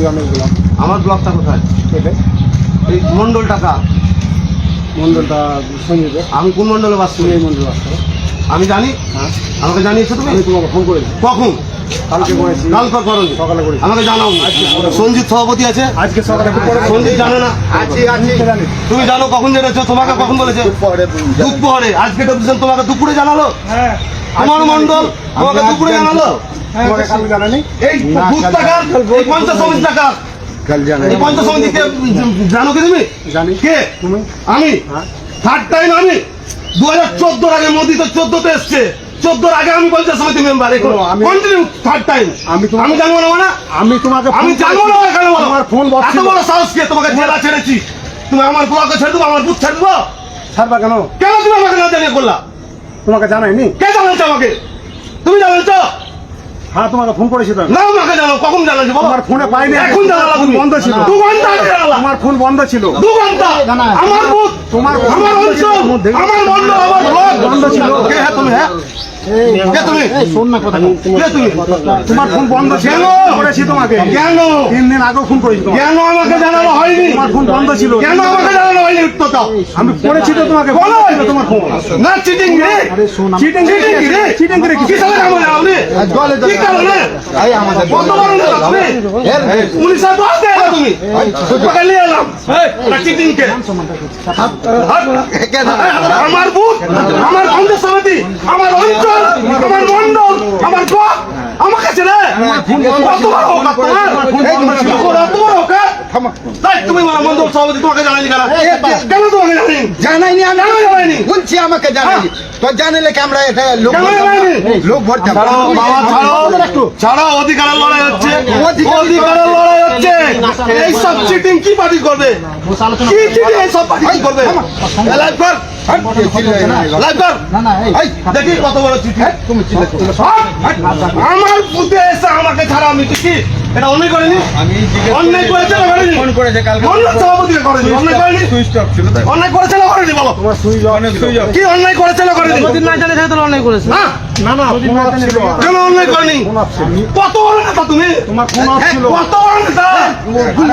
গ্রামের আমার ব্লকটা কোথায়? এটা এই মন্ডল টাকা সঞ্জীবের আমি কোন মন্ডলে বাস করি? এই মন্ডল আসতে আমি জানি? হ্যাঁ। আমাকে জানিয়েছো তুমি? আমি তোমাকে ফোন করেছি কখন? কালকে করেছি। কালকে করো সকালে করেছি। আমাকে জানাও। সঞ্জিত সভাপতি আছে? আজকে সকালে সঞ্জিত জানে না। আজকে তুমি জানো কখন জেনেছো? তোমাকে কখন বলেছে? দুপুরে আজকে তোমাকে দুপুরে জানালো? হ্যাঁ। তোমার মন্ডল তোমাকে দুপুরে জানালো? জানো কি তুমি? জানি। কে? আমি। থার্ড টাইম আমি। দু হাজার চোদ্দোর আগে মোদি তো চোদ্দোতে এসছে। চোদ্দোর আগে আমি পঞ্চায়েত সমিতি মেম্বার এখন ও, আমি- কন্টিনিউ থার্ড টাইম আমি তোমাকে- আমি জানব না মানে? আমি তোমাকে আমি জানব না কেন আমার ফোন এত বড় সাহস কে তোমাকে জেলা ছেড়েছি? তুমি আমার ব্লকে ছেড়ে দেবো আমার বুথ ছেড়ে দেবো। ছাড়বা কেন? কেন তুমি আমাকে না জানিয়ে করলা? তোমাকে জানাইনি? কে জানাচ্ছ আমাকে? তুমি জানাচ্ছ হ্যাঁ তোমাকে ফোন করেছি তো। আমি। না আমাকে জানো কখন জানাচ্ছি বলো? আমার ফোনে পাইনি। এখন জানালা তুমি। বন্ধ ছিল। দু ঘণ্টা জানালা তোমার ফোন বন্ধ ছিল। দু ঘণ্টা। আমার বুথ তোমার আমার অঞ্চল আমার মন্ডল আমার ব্লক বন্ধ ছিল। কে হ্যাঁ তুমি হ্যাঁ? তোমার ফোন বন্ধ ছিল। করেছি তোমাকে। কেন? তিন দিন আগেও ফোন করেছি কেন আমাকে জানানো হয়নি? তোমার ফোন বন্ধ ছিল। কেন আমাকে জানানো হয়নি আমি করেছি তো তোমাকে। বলো। তোমার ফোন। না চিটিং রে। চিটিং রে চিটিং কি সালে আপনি কি কারণে কত বড় নেতা পুলিশের দোষ দেয় না। তুমি। তোকে নিয়ে এলাম। চিটিং কে আমার বুথ আমার কংগ্রেস সমিতি আমার অঞ্চল আমার মন্ডল আমার ব্লক আমার কাছে রে কত বড় হোক তোমার হোক তাই তুমি আমার মন্ডল সভাপতি তোমাকে জানাইনি কেন? কেন তোমাকে জানাইনি? জানাইনি আমি। জানাইনি? বলছি আমাকে জানাইনি। তো জানাইলে কি আমরা এটা লোক? লোক ছাড়ো অধিকারের লড়াই হচ্ছে। অধিকারের লড়াই হচ্ছে এই সব চিটিং কি পার্টি করবে? কি চিটিং এই সব পার্টি কি করবে? লাইভ কর। লাইভ কর। দেখি কত বড় চিঠি তুমি চিল্লাচ্ছ। আমার বুদ্ধি এসে আমাকে ছাড়া আমি কি? এটা অন্যায় করেনি? অন্যায় করেছে না করেনি? ফোন করেছে কালকে। অন্য সভাপতিকে করেনি? অন্যায় করেনি সুইচ অফ ছিল তাই। অন্যায় করেছে না করেনি বলো? তোমার সুইচ অফ সুইচ অফ। কি অন্যায় করেছে না করেনি? না জানে সেটা তো অন্যায় করেছে। হ্যাঁ? না না ফোন অফ ছিল। কেন অন্যায় করেনি? ফোন অফ ছিল। কত বড় নেতা তুমি? তোমার ফোন অফ ছিল। কত বড় নেতা?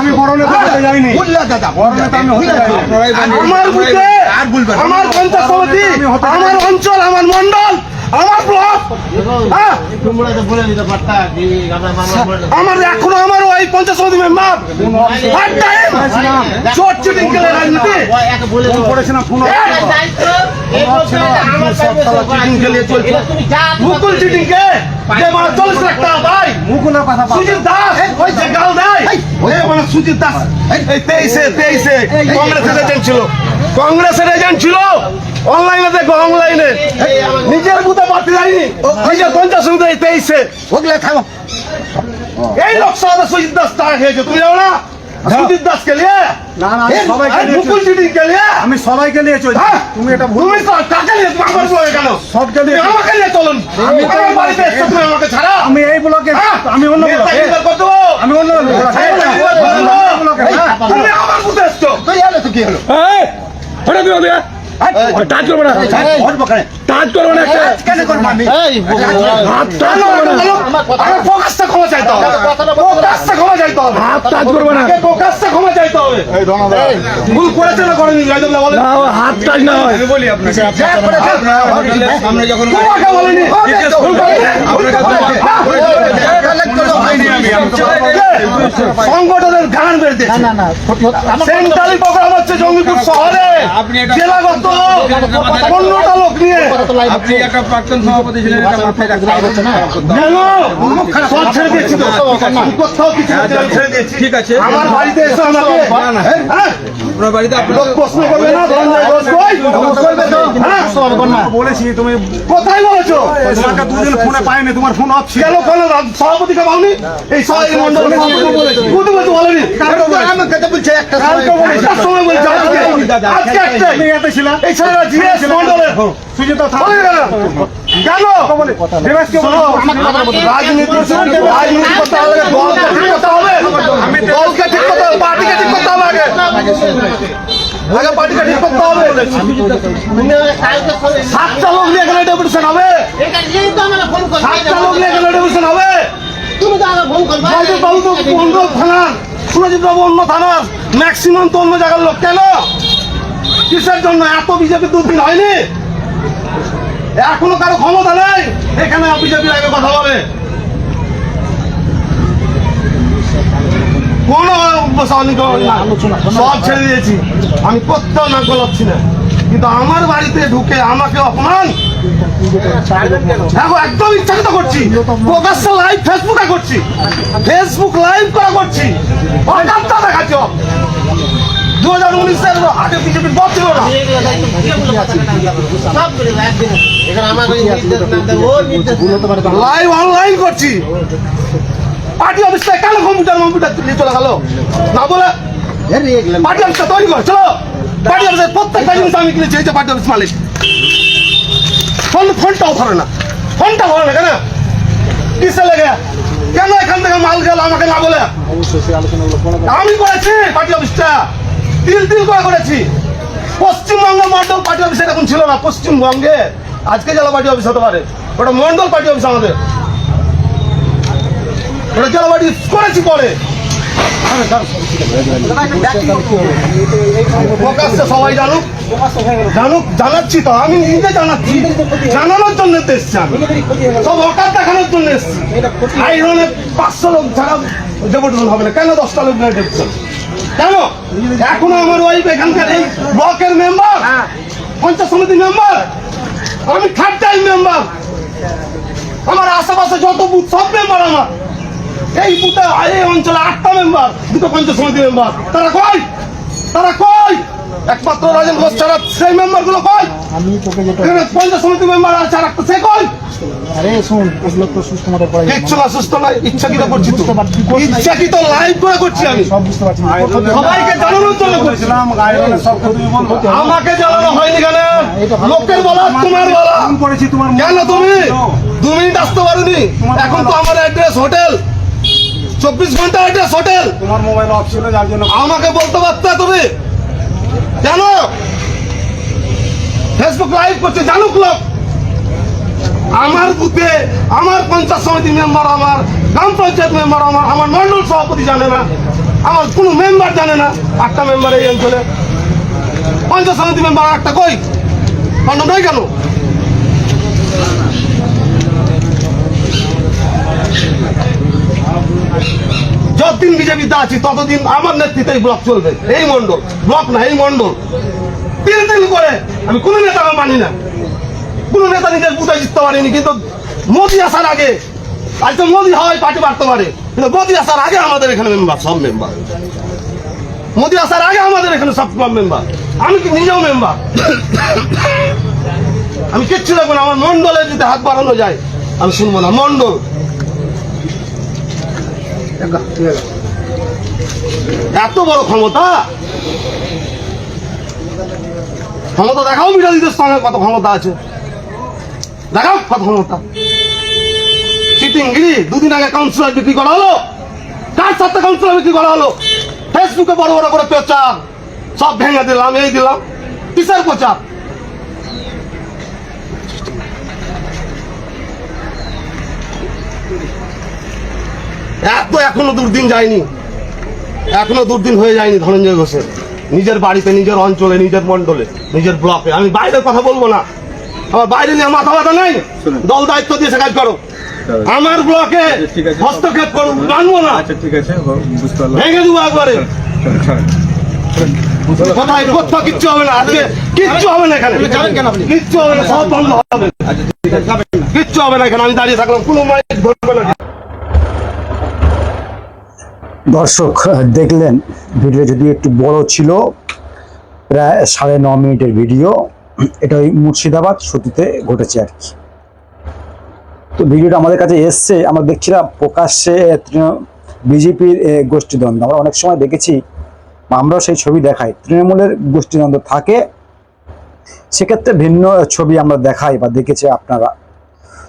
আমি বড় নেতা হতে যাইনি। বললা দাদা বড় নেতা আমি হতে যাইনি। আমার বুঝে আর বলবেন আমার পঞ্চায়েত সমিতি আমি আমার অঞ্চল আমার মন্ডল আমার ব্লক হ্যাঁ? আমার এখনও আমার ওই পঞ্চায়েত সমিতি মেম্বার হার্ড টাইম চোট চিটিং খেলে রাজনীতি? ফোন করেছিলাম ফোন অফ ছিল চিটিং খেলিয়ে চলছে মুকুল চিটিং কে চল্লিশ লাখ টাকা ভাই। মুকুলের কথা সুজিত দাস? ওই যে গাল দেয়। মানে সুজিত দাস। এই তেইশে তেইশে। কংগ্রেসের এজেন্ট ছিল। কংগ্রেসের এজেন্ট ছিল। অনলাইনে দেখো অনলাইনে নিজের বুথে পার্টি যায়নি নিজের পঞ্চাশ বুথে তেইশে ওগুলা থামো এই লোকসভাতে সুজিত দাস টাকা খেয়েছে। তুমি জানো না। সুজিত আমি সবাইকে নিয়ে মুকুল চলছি। চিটিং কে লিয়ে আমি সবাইকে নিয়ে চলছি। হ্যাঁ? তুমি এটা ভুল কাকে নিয়ে আমার ব্লকে কেন সবকে নিয়ে আমাকে নিয়ে চলুন। আমি আমার বাড়িতে এসছো তুমি আমাকে ছাড়া। আমি এই ব্লকে হ্যাঁ? আমি অন্য ব্লকে। আমি অন্য ব্লকে। হ্যাঁ। তুমি আমার এসছো। তো কি হলো? টাচ করবে না? টাচ করবে না। হাত টাচ করবে না প্রকাশটা ক্ষমা চাইতে হবে। প্রকাশটা ক্ষমা চাইতে হবে। হাত টাচ করবে না। প্রকাশটা ক্ষমা চাইতে হবে। ভুল করেছে না করেনি জয়দেবলা বলে। না হাত টাচ না হয়। বলি আপনাকে। যখন ভুল? সংগঠনের গান বেরতে সেন্ট্রালি প্রোগ্রাম হচ্ছে জঙ্গিপুর শহরে। আপনি জেলাগত পনেরোটা লোক নিয়ে। আপনি একটা প্রাক্তন সভাপতি ছিলেন এটা মাথায় রাখতে হবে। সব ছেড়ে দিয়েছি। তো কোথাও কিছু ছেড়ে- ছেড়ে দিয়েছি। ঠিক আছে। আমার বাড়িতে এসে আমাকে হ্যাঁ? আপনার বাড়িতে আপনার প্রশ্ন করবে না হ্যাঁ? বলেছি তুমি কোথায় বলেছ? তোমাকে দুদিন ফোনে পাইনি তোমার ফোন অফ ছিল। কেন সভাপতিকে পাওনি? এই সবাই মন্ডল কোথায় বলছো বলেনি। আমাকে তো বলছে। একটা সময় বলছে। আজকে একটাই এই ছেলেরা জিএস মন্ডলের সুজিত কেন? রাজনীতি করতে হবে। দলকে ঠিক করতে হবে পার্টিকে ঠিক করতে হবে আগে। আগে পার্টিকে ঠিক করতে হবে। সাতটা লোক নিয়ে এখানে ডেপুটেশন হবে। সাতটা লোক নিয়ে এখানে ডেপুটেশন হবে। মন্ডল থানার সুরজিৎ বাবু অন্য থানার ম্যাক্সিমাম তো অন্য জায়গার লোক। কেন? কিসের জন্য? এত বিজেপি দুদিন হয়নি। এখনও কারও ক্ষমতা নেই। এখানে বিজেপির আগে কথা বলে। কোনো বসানিক সব ছেড়ে দিয়েছি। আমি কোথাও নাক গলাচ্ছি না। কিন্তু আমার বাড়িতে ঢুকে আমাকে অপমান? দেখো একদম ইচ্ছাকৃত করছি। প্রকাশ্য লাইভ ফেসবুকে করছি। ফেসবুক লাইভ করা করছি। অকাত্তা দেখাচ্ছ। দু হাজার উনিশের আগে বিজেপির পথ ছিল না। লাইভ অনলাইন করছি। পার্টি অফিস থেকে কেন কম্পিউটার কম্পিউটার নিয়ে চলে গেল। না বলে পার্টি অফিসটা তৈরি কর চলো। পার্টি অফিসের প্রত্যেকটা জিনিস আমি কিনেছি এই যে পার্টি অফিস মালিক। ফোন ফোনটাও ধরে না। ফোনটা ধরে না কেন? কিসে লেগে? কেন এখান থেকে মাল গেল আমাকে না বলে? আমি করেছি পার্টি অফিসটা। তিল তিল করে করেছি। পশ্চিমবঙ্গ মন্ডল পার্টি অফিস এরকম ছিল না পশ্চিমবঙ্গে। আজকে জেলা পার্টি অফিস হতে পারে। ওটা মন্ডল পার্টি অফিস আমাদের। ওটা জেলা পার্টি করেছি পরে। প্রকাশ্যে সবাই জানুক জানুক জানাচ্ছি তো আমি নিজে জানাচ্ছি। জানানোর জন্য এসছি আমি। সব দেখানোর জন্য এসছি। আইরনে পাঁচশো লোক ছাড়া ডেপুটেশন হবে না। কেন দশটা লোক ডেপুটেশন কেন? এখনও আমার ওয়াইফ এখানকার এই ব্লকের মেম্বার পঞ্চায়েত সমিতি মেম্বার আমি থার্ড টাইম মেম্বার আমার আশেপাশে যত বুথ সব মেম্বার আমার। এই বুথে এই অঞ্চলে আটটা মেম্বার দুটো পঞ্চায়েত সমিতি মেম্বার তারা কই? তারা কই? একমাত্র রাজেন ঘোষ ছাড়া সেই মেম্বারগুলো কই? আমি তোকে যেটা পঞ্চায়েত সমিতি মেম্বার আছে আর একটা সে কই? আরে শোন এগুলো তো সুস্থ মতো করা যাবে কিচ্ছু না সুস্থ নাই ইচ্ছাকৃত করছি তো। ইচ্ছাকৃত লাইভ করে করছি আমি। সব বুঝতে পারছি সবাইকে জানানোর জন্য করছি। আমাকে জানানো হয়নি কেন? লোকের বলা তোমার বলা। করেছি তোমার কেন তুমি? দু মিনিট আসতে পারোনি এখন তো আমার অ্যাড্রেস হোটেল চব্বিশ ঘণ্টা অ্যাড্রেস হোটেল তোমার মোবাইল অফ ছিল যার জন্য আমাকে বলতে পারতে তুমি। কেন ফেসবুক লাইভ করছে জানুক লোক। আমার বুথে আমার পঞ্চায়েত সমিতি মেম্বার আমার গ্রাম পঞ্চায়েত মেম্বার আমার আমার মন্ডল সভাপতি জানে না। আমার কোনো মেম্বার জানে না। আটটা মেম্বার এই অঞ্চলে। পঞ্চায়েত সমিতি মেম্বার একটা কই? খন্ড নয় কেন? বিজেপিতে আছি, ততদিন আমার নেতৃত্বে এই ব্লক চলবে। এই মন্ডল ব্লক না, এই মন্ডল তিন দিন করে আমি কোনো নেতাকে মানি না। কোনো নেতা নিজের বুঝে জিততে পারেনি, কিন্তু মোদি আসার আগে, আজ তো মোদি হয়, পার্টি বাড়তে পারে। কিন্তু মোদি আসার আগে আমাদের এখানে মেম্বার সব মেম্বার মোদি আসার আগে আমাদের এখানে সব মেম্বার আমি কি নিজেও মেম্বার আমি কিচ্ছু দেখব না, আমার মন্ডলে যদি হাত বাড়ানো যায়, আমি শুনব না। মন্ডল এত বড় ক্ষমতা? ক্ষমতা দেখাও বিরোধীদের সঙ্গে কত ক্ষমতা আছে। দেখাও কত ক্ষমতা। চিটিংগিরি, দুদিন আগে কাউন্সিলর বিক্রি করা হলো। কার সাথে কাউন্সিলর বিক্রি করা হলো? ফেসবুকে বড় বড় করে প্রচার। সব ভেঙে দিলাম, এই দিলাম। কিসের প্রচার? এত এখনও দুর্দিন যায়নি। এখনও দুর্দিন হয়ে যায়নি ধনঞ্জয় ঘোষের। নিজের বাড়িতে নিজের অঞ্চলে নিজের মন্ডলে নিজের ব্লকে। আমি বাইরের কথা বলব না। আমার বাইরে নিয়ে মাথা ব্যথা নাই? দল দায়িত্ব দিয়েছে কাজ করো। আমার ব্লকে হস্তক্ষেপ করো মানবো না। আচ্ছা ভেঙে দেবো একবারে। কোথায় কোথাও কিচ্ছু হবে না। আজকে কিচ্ছু হবে না এখানে। কিচ্ছু হবে না। সব বন্ধ হবে। কিচ্ছু হবে না এখানে। আমি দাঁড়িয়ে থাকলাম। কোনো মাইক ধরবে না। দর্শক দেখলেন ভিডিও যদি একটু বড় ছিল, প্রায় সাড়ে ন মিনিটের ভিডিও, এটা ওই মুর্শিদাবাদ সতীতে ঘটেছে আর কি। তো ভিডিওটা আমাদের কাছে এসছে, আমরা দেখছিলাম প্রকাশ্যে বিজেপির গোষ্ঠীদ্বন্দ্ব। আমরা অনেক সময় দেখেছি আমরাও সেই ছবি দেখাই। তৃণমূলের গোষ্ঠীদ্বন্দ্ব থাকে, সেক্ষেত্রে ভিন্ন ছবি আমরা দেখাই বা দেখেছি আপনারা।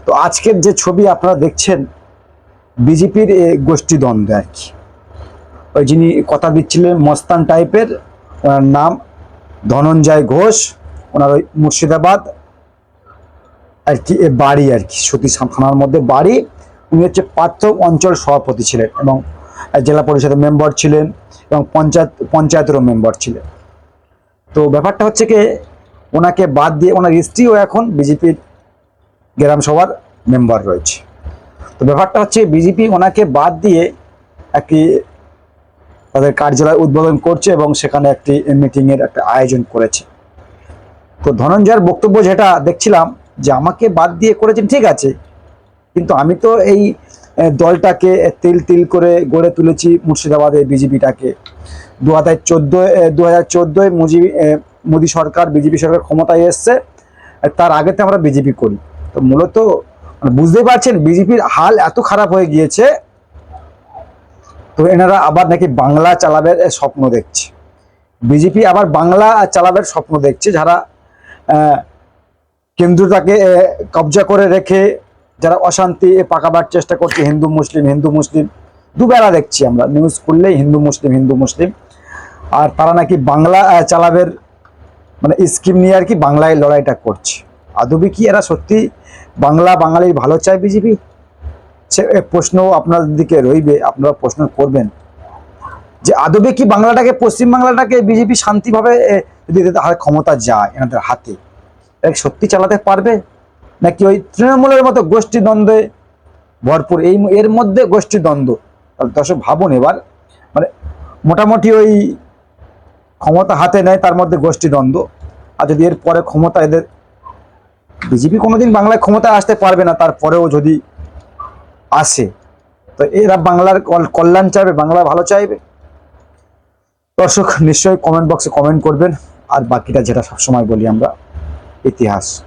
তো আজকের যে ছবি আপনারা দেখছেন, বিজেপির গোষ্ঠীদ্বন্দ্ব আর কি। ওই যিনি কথা দিচ্ছিলেন মস্তান টাইপের, ওনার নাম ধনঞ্জয় ঘোষ, ওনার ওই মুর্শিদাবাদ, আর কি, এ বাড়ি আর কি, সতী থানার মধ্যে বাড়ি। উনি হচ্ছে পার্থ অঞ্চল সভাপতি ছিলেন এবং জেলা পরিষদের মেম্বার ছিলেন এবং পঞ্চায়েত, পঞ্চায়েতেরও মেম্বার ছিলেন। তো ব্যাপারটা হচ্ছে কি, ওনাকে বাদ দিয়ে ওনার স্ত্রীও এখন বিজেপির গ্রাম সভার মেম্বার রয়েছে। তো ব্যাপারটা হচ্ছে বিজেপি ওনাকে বাদ দিয়ে একটি তাদের কার্যালয় উদ্বোধন করছে এবং সেখানে একটি মিটিংয়ের একটা আয়োজন করেছে। তো ধনঞ্জয়ের বক্তব্য যেটা দেখছিলাম যে আমাকে বাদ দিয়ে করেছেন, ঠিক আছে, কিন্তু আমি তো এই দলটাকে তিল তিল করে গড়ে তুলেছি মুর্শিদাবাদের বিজেপিটাকে। দু হাজার চোদ্দোয় দু হাজার চোদ্দোয় মুজি মোদী সরকার, বিজেপি সরকার ক্ষমতায় এসছে তার আগেতে আমরা বিজেপি করি। তো মূলত মানে বুঝতেই পারছেন, বিজেপির হাল এত খারাপ হয়ে গিয়েছে তো এনারা আবার নাকি বাংলা চালাবের স্বপ্ন দেখছে। বিজেপি আবার বাংলা চালাবের স্বপ্ন দেখছে, যারা কেন্দ্রটাকে কবজা করে রেখে যারা অশান্তি পাকাবার চেষ্টা করছে, হিন্দু, মুসলিম হিন্দু, মুসলিম, দুবেলা দেখছি আমরা। নিউজ করলেই হিন্দু, মুসলিম হিন্দু, মুসলিম। আর তারা নাকি বাংলা চালাবের মানে স্কিম নিয়ে আর কি বাংলায় লড়াইটা করছে। আদবে কি এরা সত্যি বাংলা, বাঙালির ভালো চায় বিজেপি? সে প্রশ্ন আপনাদের দিকে রইবে, আপনারা প্রশ্ন করবেন। যে আদবে কি বাংলাটাকে, পশ্চিম বাংলাটাকে বিজেপি শান্তিভাবে যদি এদের ক্ষমতা যায় এনাদের হাতে? সত্যি চালাতে পারবে? নাকি ওই তৃণমূলের মতো গোষ্ঠী দ্বন্দ্বে ভরপুর? এই, এর মধ্যে গোষ্ঠী দ্বন্দ্ব। তাহলে দর্শক, ভাবুন এবার। মানে মোটামুটি ওই ক্ষমতা হাতে নেয়, তার মধ্যে গোষ্ঠী দ্বন্দ্ব। আর যদি এর পরে ক্ষমতা এদের, বিজেপি কোনোদিন বাংলায় ক্ষমতায় আসতে পারবে না, তারপরেও যদি আসে তো এরা বাংলার কল- কল্যাণ চাইবে, বাংলা ভালো চাইবে? দর্শক, নিশ্চয়ই কমেন্ট বক্সে কমেন্ট করবেন। আর বাকিটা যেটা সবসময় বলি আমরা, ইতিহাস।